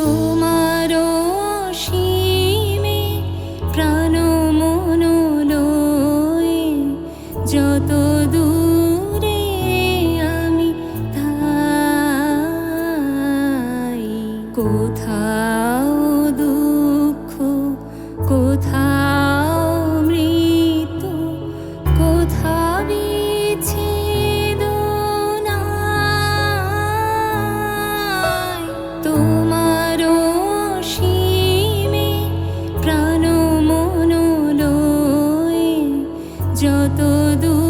তোমার সীমে প্রাণ যত দূরে আমি কোথাও কোথাও মৃত্যু কোথাও দূর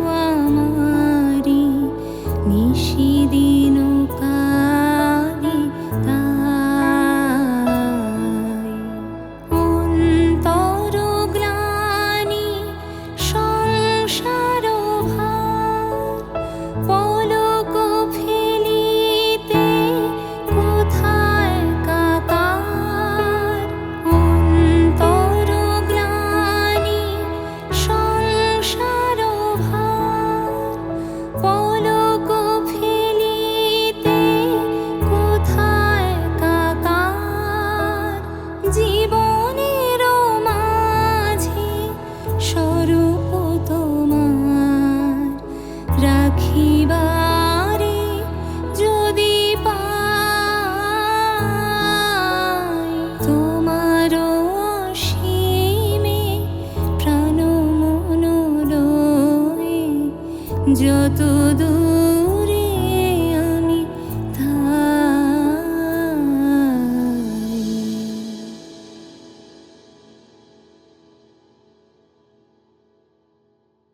যত দূর